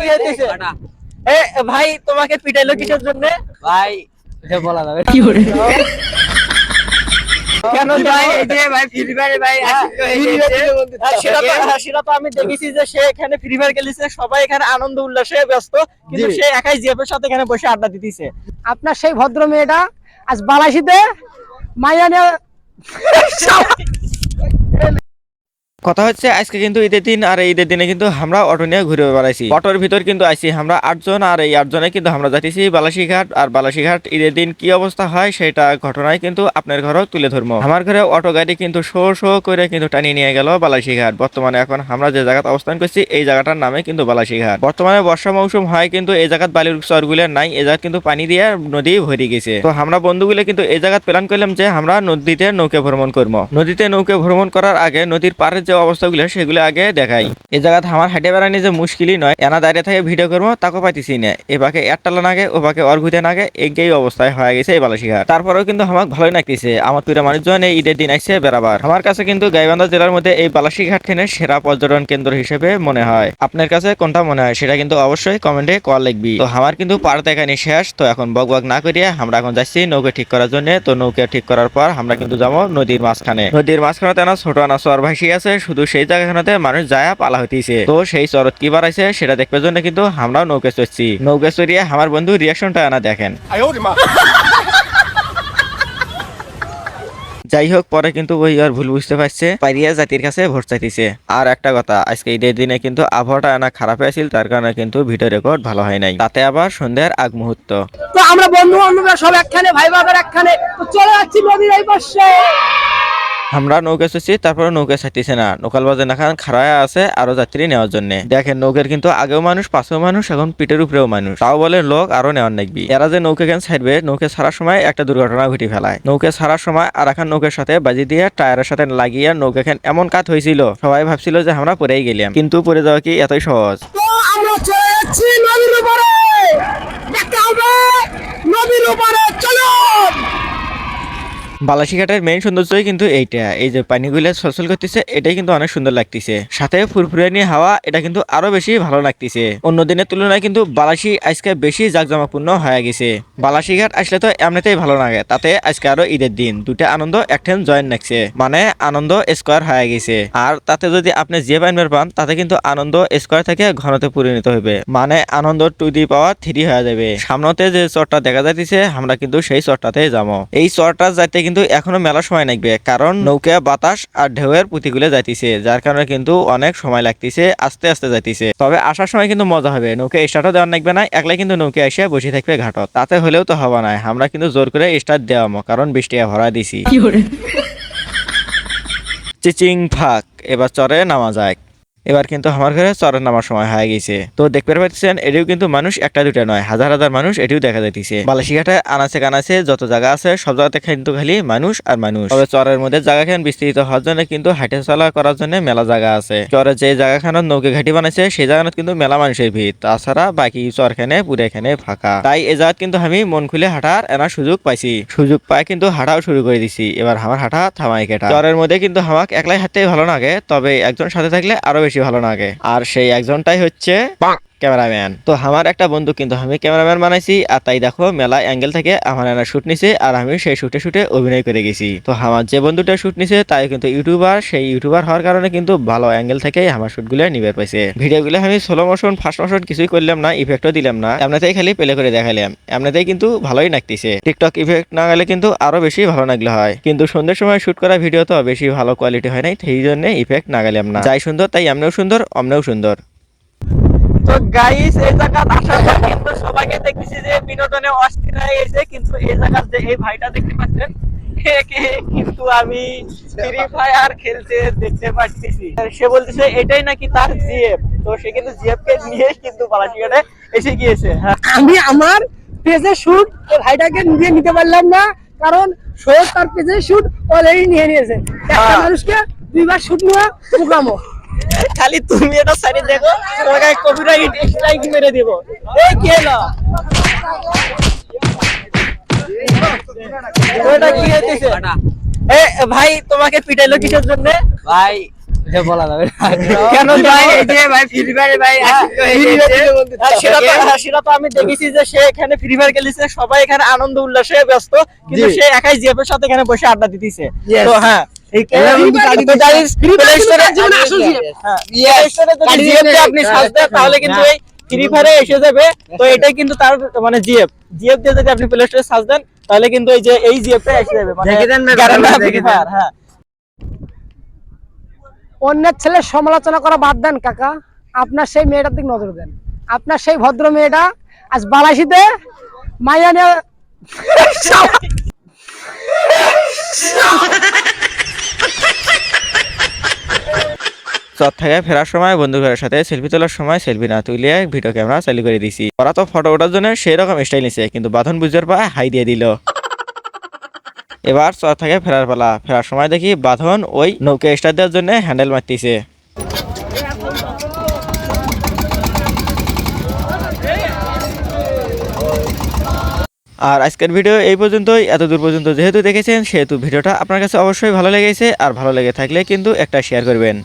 কি হইতেছে? এ ভাই তোমাকে পিটাইলো কিসের জন্য? ভাই বলা যাবে কেন ভাই ভাই? এই যে ভাই ফ্রি ফায়ারে ভাই আসিফ তো এই যে- হ্যাঁ, সেটা তো হ্যাঁ, সেটা তো আমি দেখেছি যে সে এখানে ফ্রি ফায়ার খেলেছে সবাই এখানে আনন্দ উল্লাসে ব্যস্ত কিন্তু সে একাই জিএফের সাথে এখানে বসে আড্ডা দিতেছে। আপনার সেই ভদ্র মেয়েটা আজ বালাসিতে মাইয়া নিয়ে কথা হচ্ছে, আজকে কিন্তু ঈদের দিন আর ঈদের দিনে কিন্তু আমরা অটো নিয়ে ঘুরে বেড়াইছি। অটোর ভিতর কিন্তু আইছি আমরা আটজন আর এই আটজনে কিন্তু আমরা যাইতেছি বালাসীঘাট। আর বালাসীঘাট ঈদের দিন কি অবস্থা হয় সেটা ঘটনায় কিন্তু আপনার ঘরেও তুলে ধরবো। আমার ঘরে অটো গাড়ি কিন্তু শো শো করে কিন্তু টানিয়ে নিয়ে গেল বালাসীঘাট। বর্তমানে এখন আমরা যে জায়গাতে অবস্থান করছি, এই জায়গাটার নামে কিন্তু বালাসীঘাট। বর্তমানে বর্ষা মৌসুম হয় কিন্তু এই জায়গাত বালির চরগুলো নাই, এই জায়গাত কিন্তু পানি দিয়ে নদী ভরে গেছে। তো আমরা বন্ধুগুলো কিন্তু এই জায়গাত প্ল্যান করলাম যে আমরা নদীতে নৌকে ভ্রমণ করব। নদীতে নৌকে ভ্রমণ করার আগে নদীর পাড়ের যে অবস্থাগুলো, সেগুলো আগে দেখাই। এই জায়গাত আমার হাঁটে বেড়ানি যে মুশকিলই নয়, এনা দাঁড়িয়ে থেকে ভিডিও করব, তাকে পাইতেছি না। এ পাকে একটালা নাগে, ও পাকে অর্ঘুতে নাগে এই অবস্থায় হয়ে গেছে এই বালাসিঘাট তারপরেও কিন্তু আমার ভালোই লাগতেছে, আমার প্রিয় মানুষজন এই ঈদের দিন আসছে বেড়াবার। আমার কাছে কিন্তু গাইবান্ধা জেলার মধ্যে এই বালাসিঘাট ট্রেনের সেরা পর্যটন কেন্দ্র হিসেবে মনে হয়। আপনার কাছে কোনটা মনে হয়, সেটা কিন্তু অবশ্যই কমেন্টে কল লিখবি। তো আমার কিন্তু পার দেখানি শেষ, তো এখন বক বক না করিয়ে আমরা এখন যাচ্ছি নৌকে ঠিক করার জন্য। তো নৌকে ঠিক করার পর আমরা কিন্তু যাব নদীর মাঝখানে। নদীর মাঝখানে তেনা ছোট আনা চর ভাসি আছে শুধু সেই জায়গাখানেতে মানুষ যায় পালা হইতেছে। তো সেই চরত কি বাড়াইছে সেটা দেখবার জন্য কিন্তু আমরাও নৌকে চড়ছি। নৌকে চড়িয়ে আমার বন্ধু রিয়াকশনটা আনা দেখেন। যাই হোক পরে কিন্তু ওই আর ভুল বুঝতে পারছে পাইরিয়া জাতির কাছে ভোট চাইতেছে। আর একটা কথা আজকে ঈদের দিনে কিন্তু আবহাওয়াটা আনা খারাপ হয়েছিল তার কারণে কিন্তু ভিডিও রেকর্ড ভালো হয় নাই। তাতে আবার সন্ধ্যার আগ মুহূর্ত। তো আমরা বন্ধু বান্ধবরা সব একখানে ভাই বাবার একখানে চলে যাচ্ছি নদীর এই পাশে। আমরা নৌকা চড়ছি তারপরে নৌকা ছাড়তেছে না। নোকাল বাজার নাখান খাড়ায় আছে আরও যাত্রী নেওয়ার জন্য। দেখেন, নৌকের কিন্তু আগেও মানুষ, পাশেও মানুষ, এখন পিঠের উপরেও মানুষ। তাও বলে লোক আরও নেওয়ার নাকবি। এরা যে নৌকা কেন ছাড়বে নৌকে ছাড়ার সময় একটা দুর্ঘটনা ঘটি ফেলায়। নৌকে ছাড়ার সময় আর এখন নৌকের সাথে বাজি দিয়ে টায়ারের সাথে লাগিয়ে নৌকা খান এমন কাত হয়েছিল। সবাই ভাবছিল যে আমরা পরেই গেলাম। কিন্তু পরে যাওয়া কি এতই সহজ? নদীর উপরে, চলো! বালাসিঘাটের মেইন সৌন্দর্যই কিন্তু এইটা। এই যে পানিগুলো ছলছল করতেছে, এটাই কিন্তু অনেক সুন্দর লাগতেছে। সাথে ফুরফুরানি হাওয়া, এটা কিন্তু আরও বেশি ভালো লাগতেছে। অন্য দিনের তুলনায় কিন্তু বালাসি আজকে বেশি জাকজমকপূর্ণ হয়ে গেছে। বালাসিঘাট আসলে তো এমনিতেই ভালো লাগে, তাতে আজকে আরও ঈদের দিন। দুটা আনন্দ একঠেন জয়েন লাগছে। মানে আনন্দ স্কোয়ার হয়ে গেছে। আর তাতে যদি আপনি যে পাইনবার পান, তাতে কিন্তু আনন্দ স্কোয়ার থেকে ঘনতে পরিণত হবে। মানে আনন্দ টু দি পাওয়ার থ্রি হয়ে যাবে। সামনেতে যে চরটা দেখা যাইতেছে, আমরা কিন্তু সেই চরটাতে যাব। এই চরটা যাইতে কিন্তু এখনও মেলা সময় লাগবে কারণ নৌকা বাতাস আর ঢেউয়ের পুঁতিগুলো যাইতেছে যার কারণে কিন্তু অনেক সময় লাগতেছে আস্তে আস্তে যাইতেছে। তবে আসার সময় কিন্তু মজা হবে নৌকা স্টার্টও দেওয়ার লাগবে না একলাই কিন্তু নৌকা এসে বসে থাকবে ঘাটত। তাতে হলেও তো হবে না আমরা কিন্তু জোর করে স্টার্ট দেওয়ামো কারণ বৃষ্টি ভরা দিছি। চিচিং ফাক এবার চরে নামা যায় এবার কিন্তু আমার ঘরে চরের নামার সময় হয়ে গেছে। তো দেখতে পাচ্ছেন, এটিও কিন্তু মানুষ একটা দুটা নয়, হাজার হাজার মানুষ এটিও দেখা যাইতেছে। বালাসিঘাটে আনাচে কানাচে যত জায়গা আছে, সব জায়গাতে কিন্তু খালি মানুষ আর মানুষ। তবে চরের মধ্যে জায়গা খান বিস্তৃত হওয়ার জন্য কিন্তু হাইটে চলা করার জন্য মেলা জায়গা আছে। চরের যে জায়গাখানত নৌকে ঘাটি বানাইছে, সেই জায়গাত কিন্তু মেলা মানুষের ভিড়। তাছাড়া বাকি চরখানে পুরে এখানে ফাঁকা। তাই এ জায়গাত কিন্তু আমি মন খুলে হাঁটার এনা সুযোগ পাইছি। সুযোগ পাই কিন্তু হাঁটাও শুরু করে দিছি। এবার আমার হাঁটা থামাই কেটা। চরের মধ্যে কিন্তু আমাক একলাই হাঁটতেই ভালো লাগে, তবে একজন সাথে থাকলে আরও বেশি ভালো লাগে আর সেই একজনটাই হচ্ছে ক্যামেরাম্যান। তো আমার একটা বন্ধু কিন্তু আমি ক্যামেরাম্যান বানাইছি, আর তাই দেখো মেলা অ্যাঙ্গেল থেকে আমার একটা শুট নিছে, আর আমি সেই শুটে শুটে অভিনয় করে গেছি। তো আমার যে বন্ধুটা শুট নিছে, তাই কিন্তু ইউটিউবার, সেই ইউটিউবার হওয়ার কারণে কিন্তু ভালো অ্যাঙ্গেল থেকেই আমার শুটগুলো নিবে পাইছে। ভিডিওগুলো আমি স্লো মোশন ফার্স্ট মোশন কিছুই করলাম না ইফেক্টও দিলাম না, এমনিতেই খালি প্লে করে দেখালাম এমনিতেই কিন্তু ভালোই লাগতেছে টিকটক ইফেক্ট না গেলে কিন্তু আরও বেশি ভালো লাগলে হয়। কিন্তু সন্ধ্যের সময় শুট করা ভিডিও তো বেশি ভালো কোয়ালিটি হয় নাই, সেই জন্য ইফেক্ট না গেলাম না। যাই সুন্দর, তাই এমনিও সুন্দর, অমনেও সুন্দর। তো গাইস এই জায়গা আসার পর কিন্তু সবাইকে দেখতেছি যে বিনোদনে অস্থির হয়ে গেছে কিন্তু এই জায়গার যে এই ভাইটা দেখতে পাচ্ছেন কিন্তু আমি ফ্রি ফায়ার খেলতে দেখতে পাচ্ছি। সে বলতেছে এটাই নাকি তার জিএফ তো সে কিন্তু জিএফ কে নিয়ে কিন্তু এসে গিয়েছে। আমি আমার পেজে শুট ভাইটাকে নিয়ে নিতে পারলাম না কারণ সৈয়দ তার পেজে শুট অলরেডি নিয়ে নিয়েছে। একটা হ্যাঁ। মানুষকে দুইবার শুট নেওয়া মুকামো খালি তুমি এটা সাইডে দেখো তোমাকে কপিরাইট স্ট্রাইক মেরে দিব। এই কে না ওটা কি হইতেছে? এ ভাই তোমাকে পিটাইলো কিসের জন্য? ভাই এটা বলা যাবে কেন ভাই? ভাই এই যে ভাই ফ্রি ফায়ারে ভাই আশিক হয়ে হ্যাঁ, সেটা তো আমি দেখেছি যে সে এখানে ফ্রি ফায়ার খেলেছে সবাই এখানে আনন্দ উল্লাসে ব্যস্ত কিন্তু সে একাই সাথে এখানে বসে আড্ডা দিতেছে। তো হ্যাঁ হ্যাঁ। আপনি তাহলে কিন্তু এই ফ্রি ফায়ারে এসে যাবে। তো এটাই কিন্তু তার মানে জিএফ জিএফ দিয়ে যদি আপনি প্লে স্টোরে সার্চ দেন তাহলে কিন্তু এই যে এই জিএফটা এসে যাবে। মানে ফ্রি ফায়ার হ্যাঁ। অন্যের ছেলের সমালোচনা করা বাদ দেন কাকা। আপনার সেই মেয়েটার দিকে নজর দেন। আপনার সেই ভদ্র মেয়েটা আজ বালাসিতে মাইয়া নিয়ে চর থেকে ফেরার সময় বন্ধুদের সাথে সেলফি তোলার সময় সেলফি না তুলে ভিডিও ক্যামেরা চালু করে দিছি। ওরা তো ফটো ওঠার জন্য সেই রকম স্টাইল নিছে, কিন্তু বাঁধন বুঝার পা হাই দিয়ে দিল। এবার চর থেকে ফেরার পালা। ফেরার সময় দেখি বাঁধন ওই নৌকা স্টার দেওয়ার জন্য হ্যান্ডেল মারতেছে। আর আজকের ভিডিও এই পর্যন্তই। এত দূর পর্যন্ত যেহেতু দেখেছেন, সেহেতু ভিডিওটা আপনার কাছে অবশ্যই ভালো লেগেছে। আর ভালো লেগে থাকলে কিন্তু একটা শেয়ার করবেন।